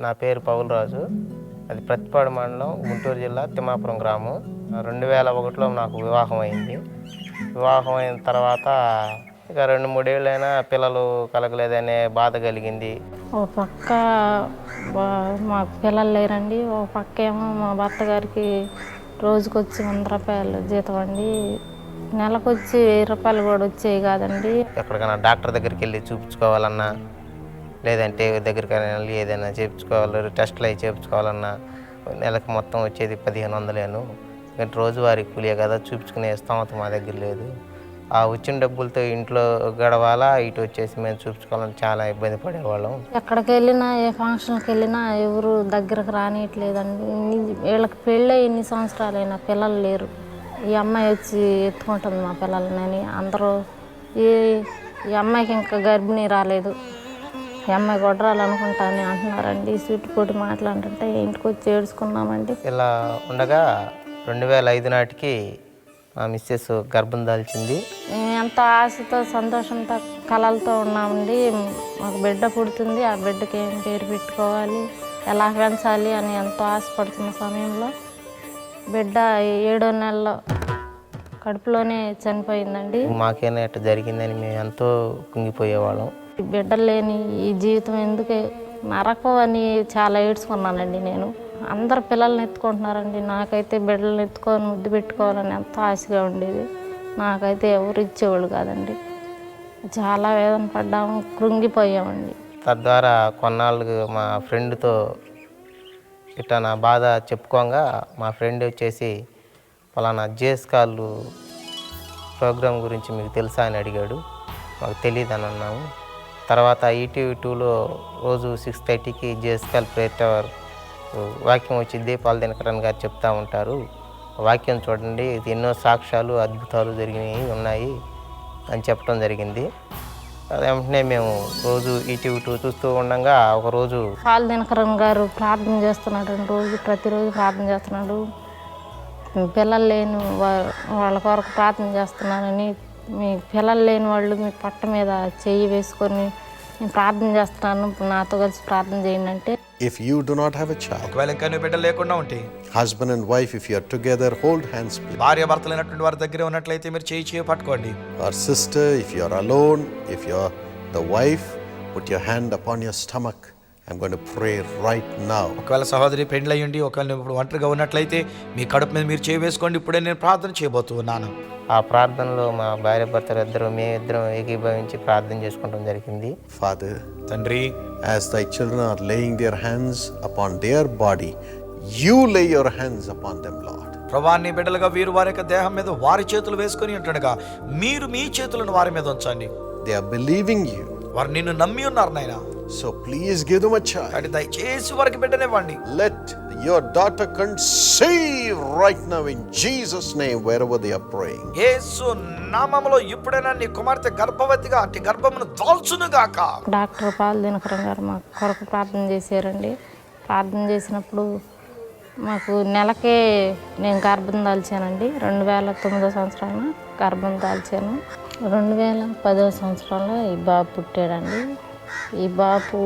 నా పేరు పౌల్ రాజు. అది ప్రతిపాడు మండలం గుంటూరు జిల్లా తిమ్మాపురం గ్రామం. రెండు వేల ఒకటిలో నాకు వివాహం అయింది. వివాహం అయిన తర్వాత ఇక రెండు మూడేళ్ళైనా పిల్లలు కలగలేదనే బాధ కలిగింది. ఓ పక్క మాకు పిల్లలు లేరండి. ఓ పక్క ఏమో మా భర్త గారికి రోజుకొచ్చి వంద రూపాయలు జీతం అండి. నెలకొచ్చి వెయ్యి రూపాయలు కూడా వచ్చేవి కాదండి. ఎక్కడికైనా డాక్టర్ దగ్గరికి వెళ్ళి చూపించుకోవాలన్నా లేదంటే ఎవరి దగ్గరికైనా ఏదైనా చేయించుకోవాలి టెస్ట్లు అవి చేయించుకోవాలన్నా నెలకు మొత్తం వచ్చేది పదిహేను వందలేను. ఎందుకంటే రోజువారీ కూలియే కదా చూపించుకునే స్తోమత మా దగ్గర లేదు. ఆ వచ్చిన డబ్బులతో ఇంట్లో గడవాలా ఇటు వచ్చేసి మేము చూపించుకోవాలని చాలా ఇబ్బంది పడేవాళ్ళం. ఎక్కడికి వెళ్ళినా ఏ ఫంక్షన్కి వెళ్ళినా ఎవరు దగ్గరకు రానియట్లేదండి. వీళ్ళకి పెళ్ళి ఎన్ని సంవత్సరాలైనా పిల్లలు లేరు. ఈ అమ్మాయి వచ్చి ఎత్తుకుంటుంది మా పిల్లలని అందరూ ఈ ఈ అమ్మాయికి ఇంకా గర్భిణీ రాలేదు. అమ్మాయి కొట్టరాలనుకుంటాను అంటున్నారండి. సూటిపోటి మాట్లాడుతుంటే ఇంటికి వచ్చి ఏడ్చుకున్నామండి ఇలా ఉండగా రెండు వేల ఐదు నాటికి మా మిస్సెస్ గర్భం దాల్చింది. మేము ఎంతో ఆశతో సంతోషంతో కలలతో ఉన్నామండి. మాకు బిడ్డ పుడుతుంది. ఆ బిడ్డకి ఏం పేరు పెట్టుకోవాలి? ఎలా పెంచాలి అని ఎంతో ఆశపడుతున్న సమయంలో బిడ్డ ఏడో నెలలో కడుపులోనే చనిపోయిందండి. మాకేనా ఇట్లా జరిగిందని మేము ఎంతో కుంగిపోయేవాళ్ళం. బిడ్డలు లేని ఈ జీవితం ఎందుకే? నరకం అని చాలా ఏడ్చుకున్నానండి నేను. అందరు పిల్లల్ని ఎత్తుకుంటున్నారండి. నాకైతే బిడ్డలను ఎత్తుకొని ముద్దు పెట్టుకోవాలని ఎంతో ఆశగా ఉండేది. నాకైతే ఎవరు ఇచ్చేవాళ్ళు కాదండి. చాలా వేదన పడ్డాము కృంగిపోయామండి. తద్వారా కొన్నాళ్ళకు మా ఫ్రెండ్తో ఇట్లా నా బాధ చెప్పుకోగా మా ఫ్రెండ్ వచ్చేసి ఫలానా జేస్ కాళ్ళు ప్రోగ్రాం గురించి మీకు తెలుసా అని అడిగాడు. మాకు తెలియదు అని అన్నాము తర్వాత ఈటీవీ టూలో రోజు సిక్స్ థర్టీకి జేస్ కాల్ ప్రేటవర్ వాక్యం వచ్చింది దీపాల దినకరన్ గారు చెప్తా ఉంటారు. వాక్యం చూడండి ఇది ఎన్నో సాక్ష్యాలు అద్భుతాలు జరిగినాయి ఉన్నాయి అని చెప్పడం జరిగింది. వెంటనే మేము రోజు ఈటీవీ టూ చూస్తూ ఉండగా ఒకరోజు పాల్ దినకరన్ గారు ప్రార్థన చేస్తున్నాడు రోజు ప్రతిరోజు ప్రార్థన చేస్తున్నాడు. పిల్లలు లేని వా- వాళ్ళ కొరకు ప్రార్థన చేస్తున్నానని మీ పిల్లలు లేని వాళ్ళు మీ పట్ట మీద చెయ్యి వేసుకొని నేను ప్రార్థన చేస్తున్నాను నాతో కలిసి ప్రార్థన చేయండి అంటే If you do not have a child, ఒకవేళ ఇంకా నువ్వు బిడ్డ లేకుండా ఉంటే husband and wife, if you are together, hold hands, please. భార్య భర్తలైనటువంటి వారి దగ్గర ఉన్నట్లయితే మీరు చేయి చేయి పట్టుకోండి Or sister, if you are alone, if you are the wife, put your hand upon your stomach. I'm going to pray right now. ఒకవేళ సహోదరి పెండ్లి అయ్యండి ఒకవేళ నువ్వు ఇప్పుడు ఒంటరిగా ఉన్నట్లయితే మీ కడుపు మీద మీరు చేయి వేసుకోండి ఇప్పుడే నేను ప్రార్థన చేయబోతున్నాను ఆ ప్రార్థనలో మా భార్య భర్తలు ఇద్దరు మేమిద్దరం ఏకీభవించి ప్రార్థన చేసుకోవడం జరిగింది Father, తండ్రి as thy children are laying their hands upon their body, you lay your hands upon them, Lord. ప్రభాన్ని బిడ్డలుగా వీరు వారి యొక్క దేహం మీద వారి చేతులు వేసుకొని ఉంటుండగా మీరు మీ చేతులను వారి మీద ఉంచండి They are believing you. వారు నిన్ను నమ్మి ఉన్నారు నాయన So please give them a child. కాబట్టి దయచేసి వారికి బిడ్డనివ్వండి. Let your daughter conceive right now in Jesus' name wherever they are praying. యేసు నామములో ఇప్పుడైనా నీ కుమార్తె గర్భవతిగా అంటే గర్భమును దాల్చును గాక. డాక్టర్ పాల్ దినకరం గారు మా కొరకు ప్రార్థన చేశారండి. ప్రార్థన చేసినప్పుడు మాకు నెలకే నేను గర్భం దాల్చానండి. రెండు వేల తొమ్మిదో సంవత్సరాన గర్భం దాల్చాను. రెండు వేల పదో సంవత్సరంలో ఈ బాబు పుట్టాడండి. ఈ బాపు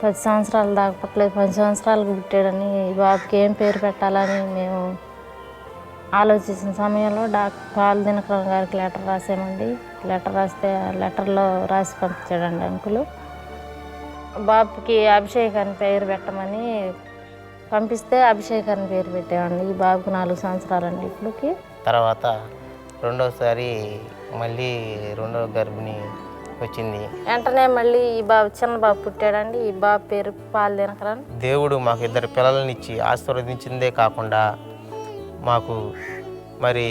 పది సంవత్సరాలు దాకపట్లేదు పది సంవత్సరాలకు పుట్టాడని ఈ బాబుకి ఏం పేరు పెట్టాలని మేము ఆలోచించిన సమయంలో డాక్టర్ పాల్ దినకరం గారికి లెటర్ రాసామండి. లెటర్ రాస్తే ఆ లెటర్లో రాసి పంపించాడండి అంకులు. బాబుకి అభిషేక్ అని పేరు పెట్టమని పంపిస్తే అభిషేక్ అని పేరు పెట్టామండి. ఈ బాబుకి నాలుగు సంవత్సరాలండి ఇప్పటికి. తర్వాత రెండోసారి మళ్ళీ రెండో గర్భిణి వచ్చింది. వెంటనే మళ్ళీ ఈ బాబు చిన్న బాబు పుట్టాడండి. ఈ బాబు పేరు పాల్ దినకరన్ దేవుడు మాకు ఇద్దరు పిల్లలనిచ్చి ఆశీర్వదించిందే కాకుండా మాకు మరి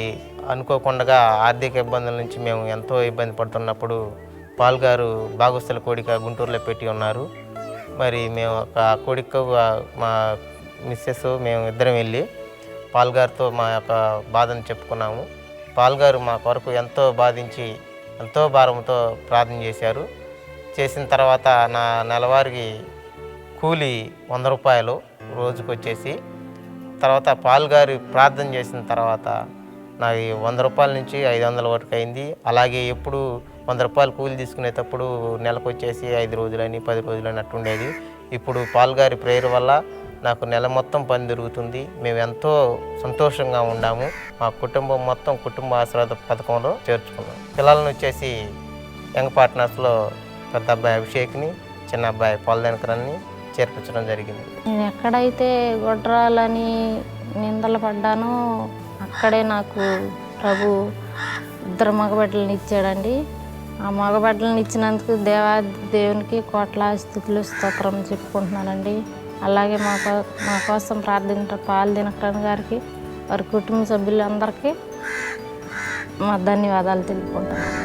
అనుకోకుండా ఆర్థిక ఇబ్బందుల నుంచి మేము ఎంతో ఇబ్బంది పడుతున్నప్పుడు పాల్ గారు కోడిక గుంటూరులో పెట్టి ఉన్నారు. మరి మేము ఒక కోడిక మా మిస్సెస్ మేము ఇద్దరం వెళ్ళి పాల్ గారితో మా యొక్క బాధను చెప్పుకున్నాము. పాల్ గారు మా కొరకు ఎంతో బాధించి ఎంతో భారంతో ప్రార్థన చేశారు. చేసిన తర్వాత నా నెలవారికి కూలి వంద రూపాయలు రోజుకు వచ్చేసి తర్వాత పాల్గారి ప్రార్థన చేసిన తర్వాత నాకు వంద రూపాయల నుంచి ఐదు వందల వరకు అయింది. అలాగే ఎప్పుడు వంద రూపాయలు కూలి తీసుకునేటప్పుడు నెలకు వచ్చేసి ఐదు రోజులని పది రోజులని అట్టుండేది. ఇప్పుడు పాల్గారి ప్రేయర్ వల్ల నాకు నెల మొత్తం పని దొరుకుతుంది. మేము ఎంతో సంతోషంగా ఉన్నాము మా కుటుంబం మొత్తం కుటుంబ ఆశీర్వాద పథకంలో చేర్చుకున్నాం. పిల్లలను వచ్చేసి యంగ్ పార్ట్నర్స్లో పెద్ద అబ్బాయి అభిషేక్ని చిన్న అబ్బాయి పాల్దనకరాన్ని చేర్పించడం జరిగింది. నేను ఎక్కడైతే గొడ్రాలని నిందలు పడ్డానో అక్కడే నాకు ప్రభు ఇద్దరు మగబిడ్డలను ఇచ్చాడండి. ఆ మగబిడ్డలను ఇచ్చినందుకు దేవా దేవునికి కోట్ల స్థుతులు స్తోత్రం చెప్పుకుంటున్నానండి. అలాగే మా కో- మా కోసం ప్రార్థన పాలు తినకరాని గారికి వారి కుటుంబ సభ్యులందరికీ మా ధన్యవాదాలు తెలుపుకుంటున్నాను.